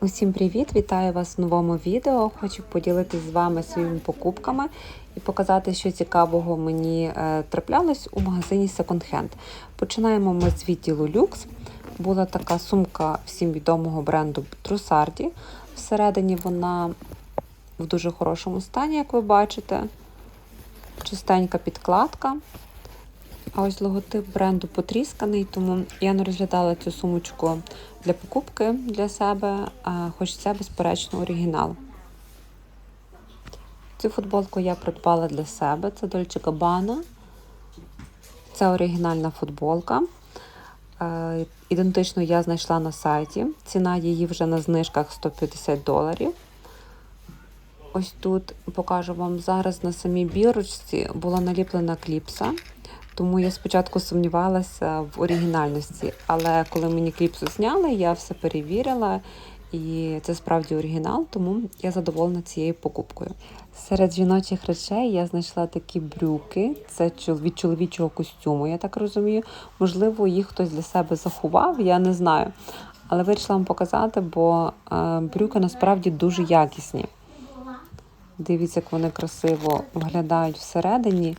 Усім привіт! Вітаю вас в новому відео. Хочу поділитися з вами своїми покупками і показати, що цікавого мені е, траплялось у магазині Second Hand. Починаємо ми з відділу люкс. Була така сумка всім відомого бренду Трусарді. Всередині вона в дуже хорошому стані, як ви бачите. Чистенька підкладка. А ось логотип бренду потрісканий, тому я не розглядала цю сумочку для покупки для себе, а хоч це, безперечно, оригінал. Цю футболку я придбала для себе. Це Dolce Gabbana. Це оригінальна футболка. Е, Ідентично я знайшла на сайті. Ціна її вже на знижках 150 доларів. Ось тут покажу вам зараз на самій бірочці була наліплена кліпса. Тому я спочатку сумнівалася в оригінальності, але коли мені кліпсу зняли, я все перевірила, і це справді оригінал, тому я задоволена цією покупкою. Серед жіночих речей я знайшла такі брюки, це від чоловічого костюму, я так розумію. Можливо, їх хтось для себе заховав, я не знаю. Але вирішила вам показати, бо е, брюки насправді дуже якісні. Дивіться, як вони красиво виглядають всередині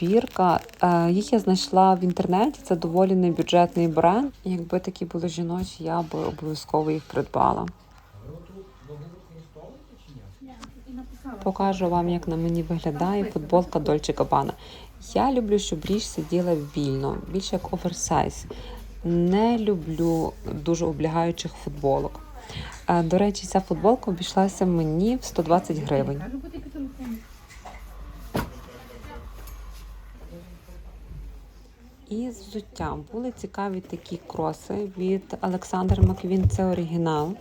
бірка. Е, їх я знайшла в інтернеті. Це доволі небюджетний бренд. Якби такі були жіночі, я б обов'язково їх придбала. Покажу вам, як на мені виглядає футболка Dolce Gabbana. Я люблю, щоб річ сиділа вільно, більше як оверсайз. Не люблю дуже облягаючих футболок. Е, До речі, ця футболка обійшлася мені в 120 гривень. І взуттям були цікаві такі кроси від Олександр Маквін. Це оригінал.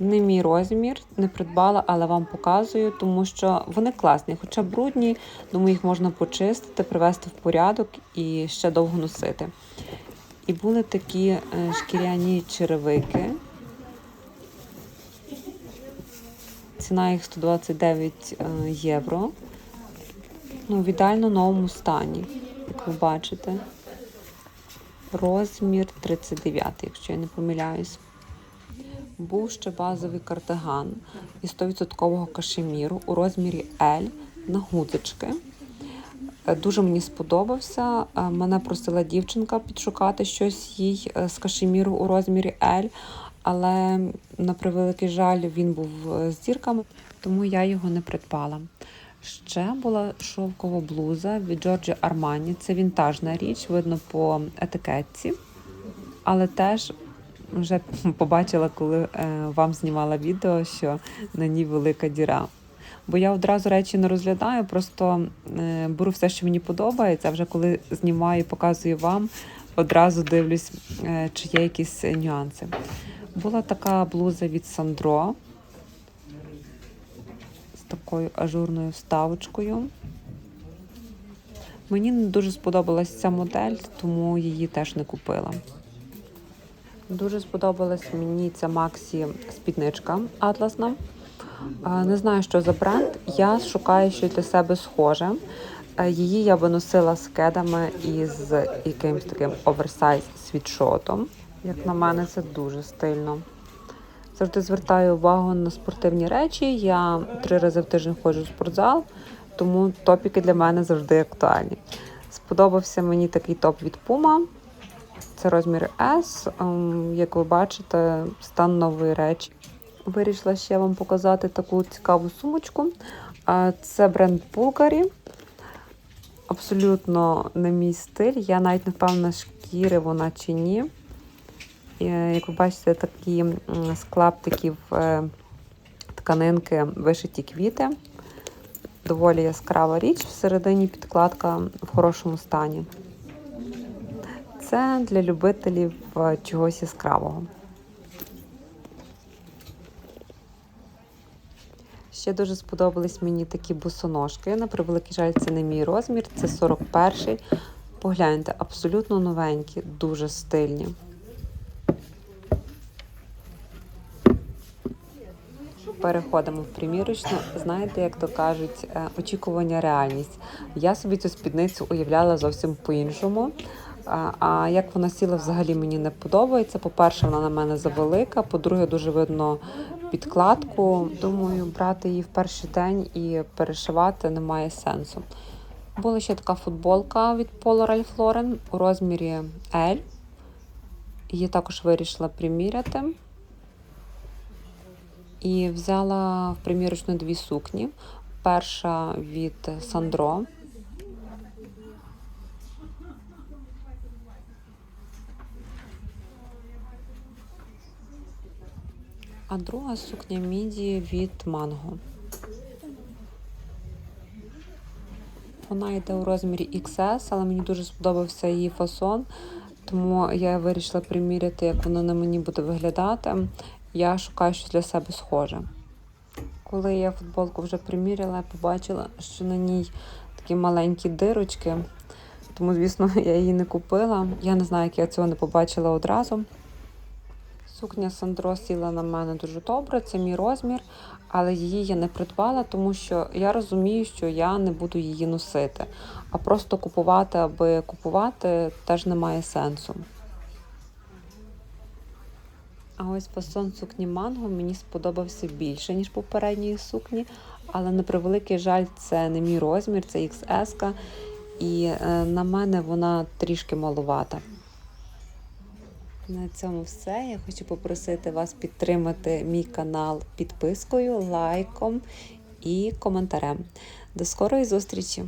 Не мій розмір, не придбала, але вам показую, тому що вони класні, хоча брудні, думаю, їх можна почистити, привести в порядок і ще довго носити. І були такі е, шкіряні черевики. Ціна їх 129 е, євро. Ну, в ідеально новому стані як ви бачите. Розмір 39, якщо я не помиляюсь. Був ще базовий кардиган із 100% кашеміру у розмірі L на гудзички. Дуже мені сподобався. Мене просила дівчинка підшукати щось їй е, з кашеміру у розмірі L, але, на превеликий жаль, він був е, з дірками, тому я його не придбала. Ще була шовкова блуза від Джорджі Армані. Це вінтажна річ, видно по етикетці. Але теж вже побачила, коли е, вам знімала відео, що на ній велика діра. Бо я одразу речі не розглядаю, просто е, беру все, що мені подобається, вже коли знімаю і показую вам, одразу дивлюсь, е, чи є якісь нюанси. Була така блуза від Сандро такою ажурною вставочкою. Мені не дуже сподобалась ця модель, тому її теж не купила. Дуже сподобалась мені ця Максі спідничка атласна. Не знаю, що за бренд. Я шукаю щось для себе схоже. Її я би носила з кедами і з якимось таким оверсайз світшотом. Як на мене, це дуже стильно. Завжди звертаю увагу на спортивні речі. Я три рази в тиждень ходжу в спортзал, тому топіки для мене завжди актуальні. Сподобався мені такий топ від Puma. Це розмір S. Ем, як ви бачите, стан нової речі. Вирішила ще вам показати таку цікаву сумочку. Це бренд Bulgari. Абсолютно не мій стиль. Я навіть не впевнена, шкіри вона чи ні. Як ви бачите, такі з клаптиків е, тканинки вишиті квіти. Доволі яскрава річ, всередині підкладка в хорошому стані. Це для любителів е, чогось яскравого. Ще дуже сподобались мені такі босоножки. На превеликий жаль, це не мій розмір, це 41-й. Погляньте, абсолютно новенькі, дуже стильні. Переходимо в примірочну. Знаєте, як то кажуть, е, очікування реальність. Я собі цю спідницю уявляла зовсім по-іншому. А, як вона сіла, взагалі мені не подобається. По-перше, вона на мене завелика. По-друге, дуже видно підкладку. Думаю, брати її в перший день і перешивати немає сенсу. Була ще така футболка від Polo Ralph Lauren у розмірі L. Її також вирішила приміряти. І взяла в примірочну дві сукні. Перша від Сандро. А друга сукня міді від Манго. Вона йде у розмірі XS, але мені дуже сподобався її фасон, тому я вирішила приміряти, як воно на мені буде виглядати. Я шукаю щось для себе схоже. Коли я футболку вже приміряла, побачила, що на ній такі маленькі дирочки. Тому, звісно, я її не купила. Я не знаю, як я цього не побачила одразу. Сукня Сандро сіла на мене дуже добре, це мій розмір, але її я не придбала, тому що я розумію, що я не буду її носити. А просто купувати, аби купувати, теж немає сенсу. А ось фасон сукні манго мені сподобався більше, ніж попередньої сукні, але на превеликий жаль, це не мій розмір, це XS, і е, на мене вона трішки малувата. На цьому все. Я хочу попросити вас підтримати мій канал підпискою, лайком і коментарем. До скорої зустрічі!